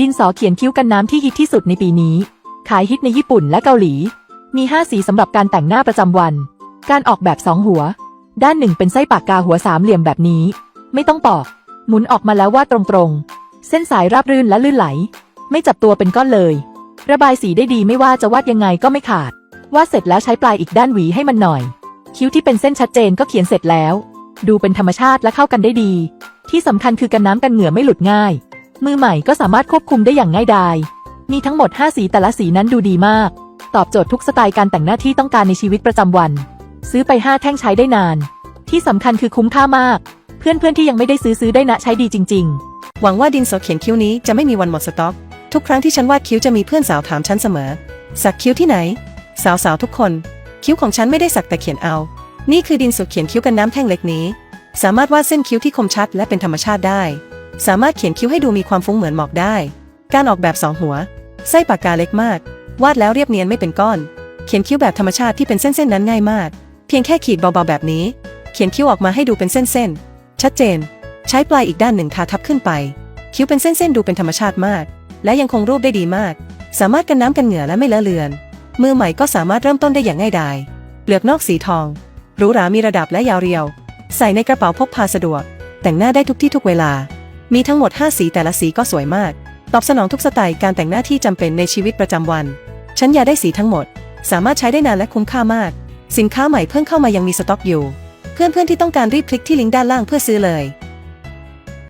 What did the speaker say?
ดินสอเขียนคิ้วกันน้ำที่ฮิตที่สุดในปีนี้ ขายฮิตในญี่ปุ่นและเกาหลี มี 5 สีสำหรับการแต่งหน้าประจำวัน การออกแบบสองหัว ด้านหนึ่งเป็นไส้ปากกาหัวสามเหลี่ยมแบบนี้ ไม่ต้องปอก หมุนออกมาแล้ววาดตรงๆ เส้นสายราบรื่นและลื่นไหล ไม่จับตัวเป็นก้อนเลย ระบายสีได้ดีไม่ว่าจะวาดยังไงก็ไม่ขาด วาดเสร็จแล้วใช้ปลายอีกด้านหวีให้มันหน่อย คิ้วที่เป็นเส้นชัดเจนก็เขียนเสร็จแล้ว ดูเป็นธรรมชาติและเข้ากันได้ดี ที่สำคัญคือกันน้ำกันเหงื่อไม่หลุดง่าย มือใหม่ก็สามารถควบคุมได้อย่างง่ายดาย มีทั้งหมด 5 สีแต่ละสีนั้นดูดีมาก ตอบโจทย์ทุกสไตล์การแต่งหน้าที่ต้องการในชีวิตประจำวัน ซื้อไป 5 แท่งใช้ได้นาน ที่สำคัญคือคุ้มค่ามาก เพื่อนๆที่ยังไม่ได้ซื้อซื้อได้นะใช้ดีจริง ๆ หวังว่าดินสอเขียนคิ้วนี้จะไม่มีวันหมดสต็อก ทุกครั้งที่ฉันวาดคิ้วจะมีเพื่อนสาวถามฉันเสมอ สักคิ้วที่ไหน สาวๆทุกคน คิ้วของฉันไม่ได้สักแต่เขียนเอา นี่คือดินสอเขียนคิ้วกันน้ำแท่งเล็กนี้ สามารถวาดเส้นคิ้วที่คมชัดและเป็นธรรมชาติได้ สามารถเขียนคิ้วให้ดูมีความฟุ้งเหมือนหมอกได้ การออกแบบสองหัว ไส้ปากกาเล็กมาก วาดแล้วเรียบเนียนไม่เป็นก้อน เขียนคิ้วแบบธรรมชาติที่เป็นเส้นๆนั้นง่ายมาก เพียงแค่ขีดเบาๆแบบนี้ เขียนคิ้วออกมาให้ดูเป็นเส้นๆ ชัดเจน ใช้ปลายอีกด้านหนึ่งทาทับขึ้นไป คิ้วเป็นเส้นๆดูเป็นธรรมชาติมาก และยังคงรูปได้ดีมาก สามารถกันน้ำกันเหงื่อและไม่เลอะเลือน มือใหม่ก็สามารถเริ่มต้นได้อย่างง่ายดายเปลือกนอกสีทองหรูหรามีระดับและยาวเรียว ใส่ในกระเป๋าพกพาสะดวก แต่งหน้าได้ทุกที่ทุกเวลา มีทั้งหมด 5 สีแต่ละสีก็สวยมาก ตอบสนองทุกสไตล์การแต่งหน้าที่จำเป็นในชีวิตประจำวัน ฉันอยากได้สีทั้งหมด สามารถใช้ได้นานและคุ้มค่ามาก สินค้าใหม่เพิ่งเข้ามายังมีสต็อกอยู่ เพื่อนๆที่ต้องการรีบคลิกที่ลิงก์ด้านล่างเพื่อซื้อเลย